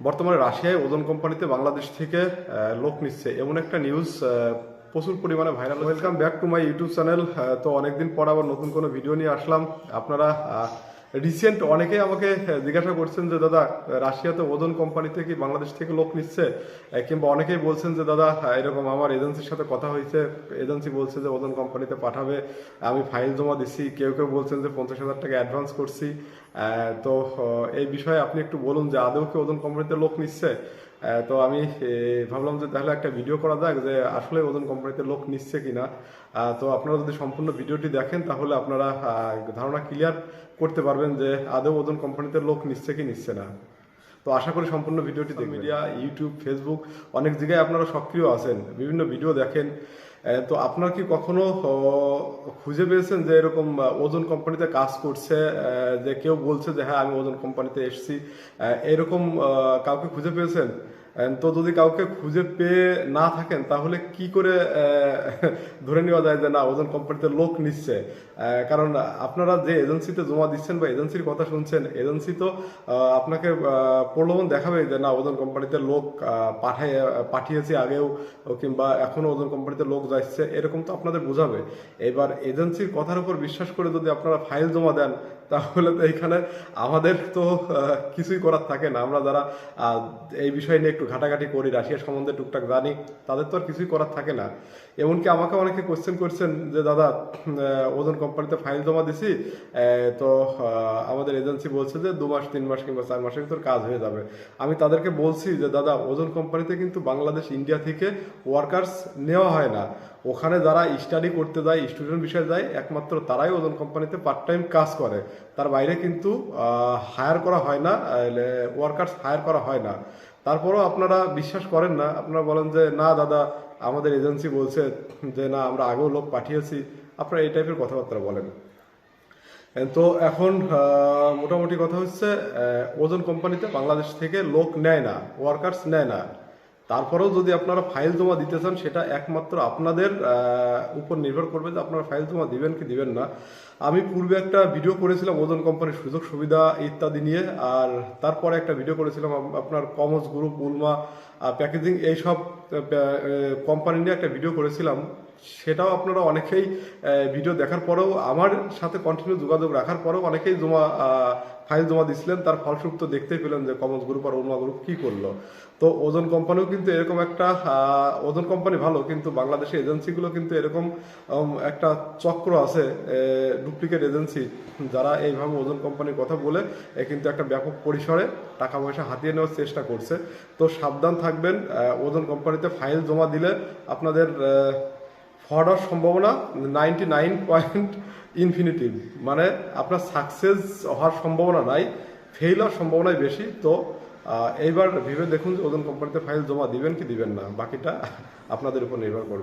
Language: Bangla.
বর্তমানে রাশিয়ায় ওজন কোম্পানিতে বাংলাদেশ থেকে লোক নিচ্ছে। এমন একটা নিউজ প্রচুর পরিমাণে viral welcome back to my YouTube channel তো অনেকদিন পর আবার নতুন কোনো ভিডিও নিয়ে আসলাম। আপনারা রিসেন্ট অনেকেই আমাকে জিজ্ঞাসা করছেন যে, দাদা, রাশিয়াতে ওজন কোম্পানি থেকে বাংলাদেশ থেকে লোক নিচ্ছে? কিংবা অনেকেই বলছেন যে, দাদা এরকম আমার এজেন্সির সাথে কথা হয়েছে। এজেন্সি বলছে যে, ওজন কোম্পানিতে পাঠাবে। আমি ফাইল জমা দিচ্ছি কেউ কেউ বলছেন যে, পঞ্চাশ হাজার টাকা অ্যাডভান্স করছি। তো এই বিষয়ে আপনি একটু বলুন যে, আদৌ কি ওজন কোম্পানিতে লোক নিচ্ছে? তো আমি ভাবলাম যে তাহলে একটা ভিডিও করা যাক যে আসলে ওজন কোম্পানিতে লোক নিচ্ছে কিনা। তো আপনারা যদি সম্পূর্ণ ভিডিওটি দেখেন তাহলে আপনারা ধারণা ক্লিয়ার করতে পারবেন যে আদৌ ওজন কোম্পানিতে লোক নিচ্ছে কি নিচ্ছে না। তো আশা করি সম্পূর্ণ ভিডিওটি দেখবেন। মিডিয়া ইউটিউব ফেসবুক অনেক জায়গায় আপনারা সক্রিয় আছেন। বিভিন্ন ভিডিও দেখেন। তো আপনার কি কখনো খুঁজে পেয়েছেন যে এরকম ওজন কোম্পানিতে কাজ করছে যে কেউ বলছে যে হ্যাঁ আমি ওজন কোম্পানিতে এসেছি এরকম কাউকে খুঁজে পেয়েছেন? তো যদি কাউকে খুঁজে পেয়ে না থাকেন, তাহলে কি করে ধরে নেওয়া যায় যে না, ওজন কোম্পানিতে লোক নিচ্ছে? কারণ আপনারা যে এজেন্সিতে জমা দিচ্ছেন বা এজেন্সির কথা শুনছেন, এজেন্সি তো আপনাকে প্রলোভন দেখাবে যে না, ওজন কোম্পানিতে লোক পাঠায় পাঠিয়েছি আগেও কিংবা এখনও ওজন কোম্পানিতে লোক যাচ্ছে, এরকম তো আপনাদের বোঝাবে। এবার এজেন্সির কথার উপর বিশ্বাস করে যদি আপনারা ফাইল জমা দেন তাহলে তো এখানে আমাদের তো কিছুই করার থাকে না। আমরা যারা এই বিষয় নিয়ে একটু ঘাটাঘাটি করি, রাশিয়া সম্বন্ধে টুকটাক জানি, তাদের তো আর কিছুই করার থাকে না। এমনকি আমাকে অনেকে কোয়েশ্চেন করছেন যে, দাদা ওজন কোম্পানিতে ফাইল জমা দিছি তো আমাদের এজেন্সি বলছে যে, দু মাস, তিন মাস কিংবা চার মাসের ভিতর কাজ হয়ে যাবে। আমি তাদেরকে বলছি যে, দাদা, ওজন কোম্পানিতে কিন্তু বাংলাদেশ ইন্ডিয়া থেকে ওয়ার্কার্স নেওয়া হয় না। ওখানে যারা স্টাডি করতে যায় স্টুডেন্ট বিষয়ে যায়, একমাত্র তারাই ওজন কোম্পানিতে পার্ট টাইম কাজ করে। তার বাইরে কিন্তু হায়ার করা হয় না ওয়ার্কার্স হায়ার করা হয় না। তারপরও আপনারা বিশ্বাস করেন না, আপনারা বলেন যে, না দাদা, আমাদের এজেন্সি বলছে যে, না, আমরা আগেও লোক পাঠিয়েছি। আপনারা এই টাইপের কথাবার্তা বলেন। তো এখন মোটামুটি কথা হচ্ছে ওজন কোম্পানিতে বাংলাদেশ থেকে লোক নেয় না ওয়ার্কার্স নেয় না। তারপরেও যদি আপনারা ফাইল জমা দিতে চান, সেটা একমাত্র আপনাদের উপর নির্ভর করবে যে আপনারা ফাইল জমা দিবেন কি দিবেন না। আমি পূর্বে একটা ভিডিও করেছিলাম ওজন কোম্পানির সুযোগ সুবিধা ইত্যাদি নিয়ে, আর তারপরে একটা ভিডিও করেছিলাম আপনার কমস গ্রুপ, উলমা প্যাকেজিং, এইসব কোম্পানি নিয়ে একটা ভিডিও করেছিলাম। সেটাও আপনারা অনেকেই ভিডিও দেখার পরেও, আমার সাথে কন্টিনিউ যোগাযোগ রাখার পরেও অনেকেই জমা ফাইল জমা দিছিলেন, তার ফলস্বরূপ তো দেখতেই পেলেন যে কমন্স গ্রুপ আর উলমা গ্রুপ কি করল। তো ওজন কোম্পানিও কিন্তু এরকম একটা ওজন কোম্পানি ভালো, কিন্তু বাংলাদেশের এজেন্সিগুলো কিন্তু এরকম একটা চক্র আছে ডুপ্লিকেট এজেন্সি। যারা এইভাবে ওজন কোম্পানির কথা বলে, এ কিন্তু একটা ব্যাপক পরিসরে টাকা পয়সা হাতিয়ে নেওয়ার চেষ্টা করছে। তো সাবধান থাকবেন ওজন কোম্পানিতে ফাইল জমা দিলে আপনাদের হওয়ার সম্ভাবনা নাইনটি নাইন পয়েন্ট ইনফিনিটিভ মানে আপনার সাকসেস হওয়ার সম্ভাবনা নাই ফেল হওয়ার সম্ভাবনাই বেশি। তো এইবার ভেবে দেখুন যে ওজন কোম্পানিতে ফাইল জমা দিবেন কি দিবেন না। বাকিটা আপনাদের উপর নির্ভর করবে।